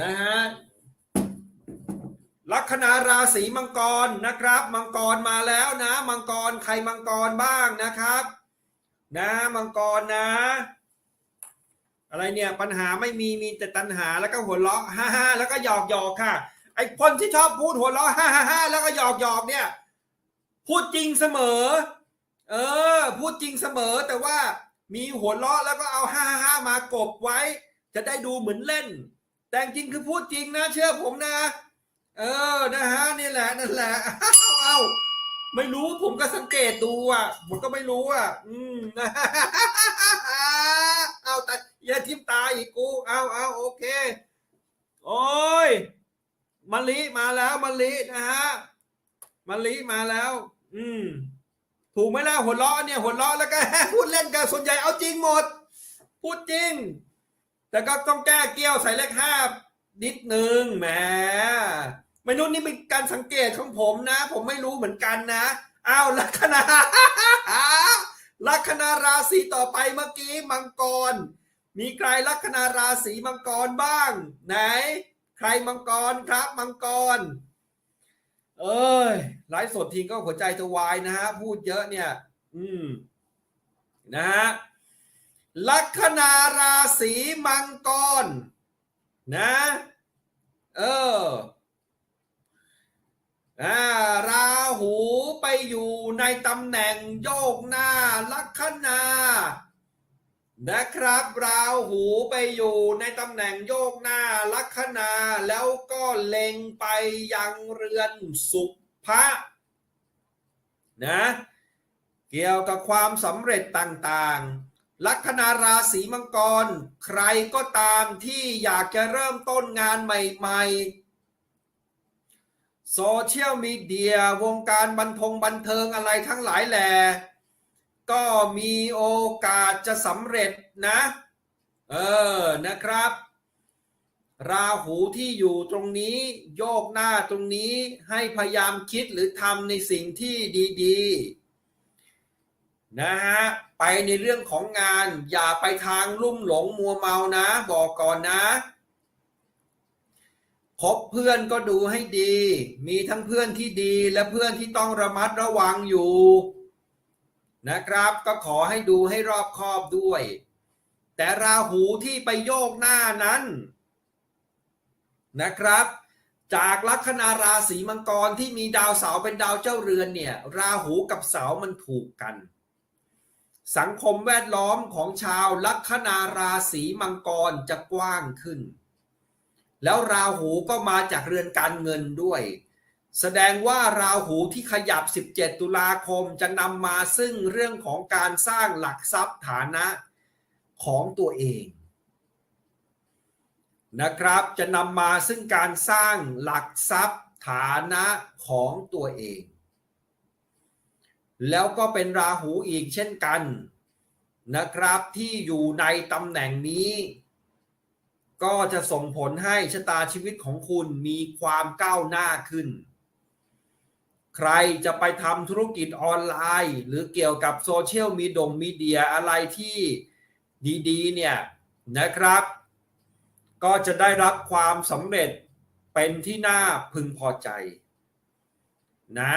นะฮะลัคนาราศีมังกรนะครับ มังกรมาแล้วนะ มังกรใครมังกรบ้างนะครับ นะมังกรนะ อะไรเนี่ยปัญหาไม่มีมีแต่ตัณหาแล้วก็หัวเราะฮ่าฮ่าแล้วก็หยอกหยอกค่ะ ไอ้คนที่ชอบพูดหัวเราะฮ่าฮ่าฮ่าแล้วก็หยอกหยอกเนี่ย พูดจริงเสมอ เออ พูดจริงเสมอแต่ว่ามีหัวเราะแล้วก็เอาฮ่าฮ่าฮ่ามากบไว้ จะได้ดูเหมือนเล่น แต่จริงคือพูดจริงนะเชื่อผมนะ เออนะฮะนี่แหละนั่นแหละเอาเอาไม่รู้ผมก็สังเกตดูอะผมก็ไม่รู้อะ อืมเอาแต่อย่าทิมตาอีกกูเอาเอาโอเค โอ้ยมะลิมาแล้วมะลินะฮะมะลิมาแล้ว อืม ถูกไหมล่ะหัวเราะเนี่ยหัวเราะแล้วก็พูดเล่นกันส่วนใหญ่เอาจริงหมด พูดจริง แต่ก็ต้องแก้เกี้ยวใส่เลขห้านิดนึงแหมไม่รู้นี่เป็นการสังเกตของผมนะ ผมไม่รู้เหมือนกันนะอ้าวลัคนาลัคนาราศีต่อไปเมื่อกี้มังกร มีใครลัคนาราศีมังกรบ้าง ไหน ใครมังกรครับ มังกร เอ้ยไลฟ์สดทีก็หัวใจจะวายนะฮะพูดเยอะเนี่ย อืม นะฮะ ลัคนาราศีมังกรนะเอออ่าราหูไปอยู่ในตำแหน่งโยกหน้าลัคนานะครับ ราหูไปอยู่ในตำแหน่งโยกหน้าลัคนาแล้วก็เล็งไปยังเรือนสุภะนะเกี่ยวกับความสำเร็จต่างๆ ลัคนาราศีมังกร ใครก็ตามที่อยากจะเริ่มต้นงานใหม่ๆโซเชียลมีเดียวงการบันทงบันเทิงอะไรทั้งหลายแหล่ก็มีโอกาสจะสำเร็จนะ เออนะครับ ราหูที่อยู่ตรงนี้ โยกหน้าตรงนี้ให้พยายามคิดหรือทำในสิ่งที่ดี ๆ นะฮะ ไปในเรื่องของงาน อย่าไปทางลุ่มหลงมัวเมานะ บอกก่อนนะคบเพื่อนก็ดูให้ดี มีทั้งเพื่อนที่ดีและเพื่อนที่ต้องระมัดระวังอยู่ นะครับ ก็ขอให้ดูให้รอบคอบด้วย แต่ราหูที่ไปโยกหน้านั้น นะครับ จากลัคนาราศีมังกรที่มีดาวเสาเป็นดาวเจ้าเรือนเนี่ย ราหูกับเสามันถูกกัน สังคมแวดล้อมของชาวลัคนาราศีมังกรจะกว้างขึ้น แล้วราหูก็มาจากเรือนการเงินด้วย แสดงว่าราหูที่ขยับ 17 ตุลาคมจะนำมาซึ่งเรื่องของการสร้างหลักทรัพย์ฐานะของตัวเองนะครับจะนำมาซึ่งการสร้างหลักทรัพย์ฐานะของตัวเอง แล้วก็เป็นราหูอีกเช่นกันนะครับที่อยู่ในตำแหน่งนี้ ก็จะส่งผลให้ชะตาชีวิตของคุณมีความก้าวหน้าขึ้น ใครจะไปทำธุรกิจออนไลน์ หรือเกี่ยวกับโซเชียลมีดงมีเดียอะไรที่ดีๆเนี่ยนะครับ ก็จะได้รับความสำเร็จเป็นที่น่าพึงพอใจนะ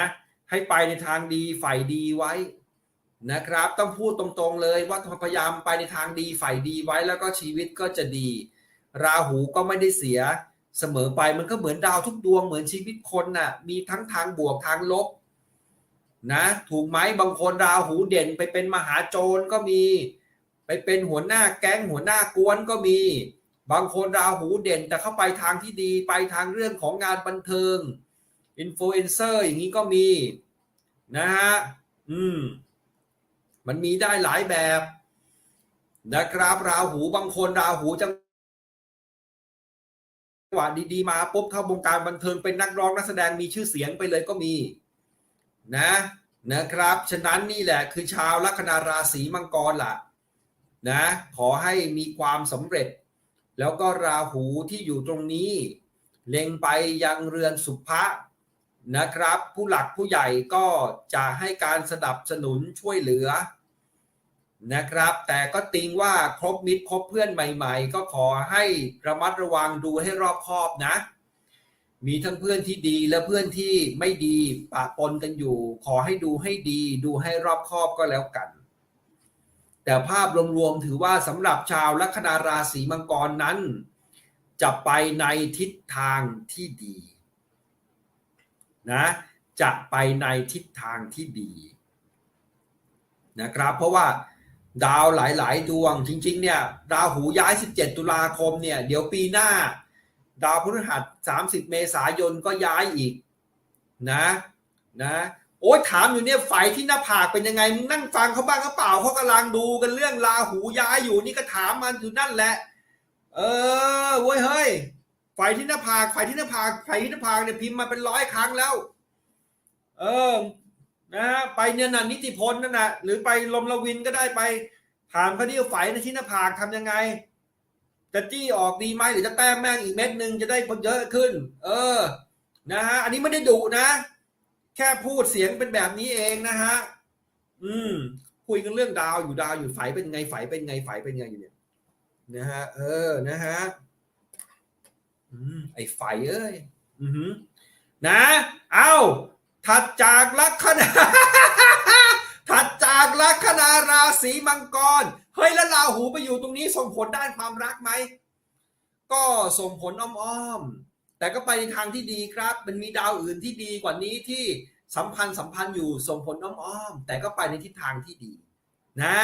ให้ไปในทางดีฝ่ายดีไว้นะครับ ต้องพูดตรงๆเลยว่าพยายามไปในทางดีฝ่ายดีไว้แล้วก็ชีวิตก็จะดี ราหูก็ไม่ได้เสียเสมอไปมันก็เหมือนดาวทุกดวงเหมือนชีวิตคนน่ะมีทั้งทางบวกทางลบนะถูกไหมบางคนราหูเด่นไปเป็นมหาโจรก็มี ไปเป็นหัวหน้าแก๊งหัวหน้ากวนก็มี บางคนราหูเด่นแต่เข้าไปทางที่ดีไปทางเรื่องของงานบันเทิง อินฟลูเอนเซอร์อย่างนี้ก็มีนะฮะอืมมันมีได้หลายแบบนะครับราหูบางคนราหูจังหวะดีๆมาปุ๊บเข้าวงการบันเทิงเป็นนักร้องนักแสดงมีชื่อเสียงไปเลยก็มี นะนะครับ ฉะนั้นนี่แหละคือชาวลัคนาราศีมังกรล่ะ นะ ขอให้มีความสำเร็จ แล้วก็ราหูที่อยู่ตรงนี้ เล็งไปยังเรือนสุภะ นะครับ ผู้หลักผู้ใหญ่ก็จะให้การสนับสนุนช่วยเหลือนะครับ แต่ก็ติงว่าครบมิตรคบเพื่อนใหม่ ๆ ก็ขอให้ระมัดระวังดูให้รอบคอบนะ มีทั้งเพื่อนที่ดีและเพื่อนที่ไม่ดีปะปนกันอยู่ ขอให้ดูให้ดีดูให้รอบคอบก็แล้วกัน แต่ภาพรวมๆถือว่าสำหรับชาวลัคนาราศีมังกรนั้น จะไปในทิศทางที่ดี นะจะไปในทิศทางที่ดีนะครับ เพราะว่าดาวหลาย ๆ ดวงจริง ๆ เนี่ยดาวหูย้าย 17 ตุลาคมเนี่ยเดี๋ยวปีหน้า ดาวพฤหัส 30 เมษายนก็ย้ายอีกนะนะโอ้ยถามอยู่เนี่ยไฟที่หน้าผากเป็นยังไงมึงนั่งฟังเขาบ้างเขาเปล่าเขากำลังดูกันเรื่องราหูย้ายอยู่นี่ก็ถามมันอยู่นั่นแหละ เออเว้ยเฮ้ย ไฟที่หน้าผากไฟที่หน้าผากไฟที่หน้าผากเนี่ยพิมพ์มาเป็นร้อยครั้งแล้ว เออนะไปเนี่ยนะนิติพลนั่นนะหรือไปลมละวินก็ได้ไป ถามเขาดิว่าไฟในที่หน้าผากทำยังไง จะจี้ออกดีไหมหรือจะแต้มแม่งอีกเม็ดหนึ่งจะได้เยอะขึ้น เออ นะฮะ อันนี้ไม่ได้ดุนะ แค่พูดเสียงเป็นแบบนี้เองนะฮะ อืม คุยกันเรื่องดาวอยู่ดาวอยู่ไฟเป็นไงไฟเป็นไงไฟเป็นไงอยู่เนี่ยนะฮะ เออ นะฮะ ไอ้ไฟเอ้ยนะ เอ้า ถัดจากลัคนา ถัดจากลัคนาราศีมังกร เฮ้ย แล้วราหูไปอยู่ตรงนี้ส่งผลด้านความรักไหม ก็ส่งผลอ้อมๆ แต่ก็ไปในทางที่ดีครับ มันมีดาวอื่นที่ดีกว่านี้ที่สัมพันธ์สัมพันธ์อยู่ส่งผลอ้อมๆ แต่ก็ไปในทิศทางที่ดี นะ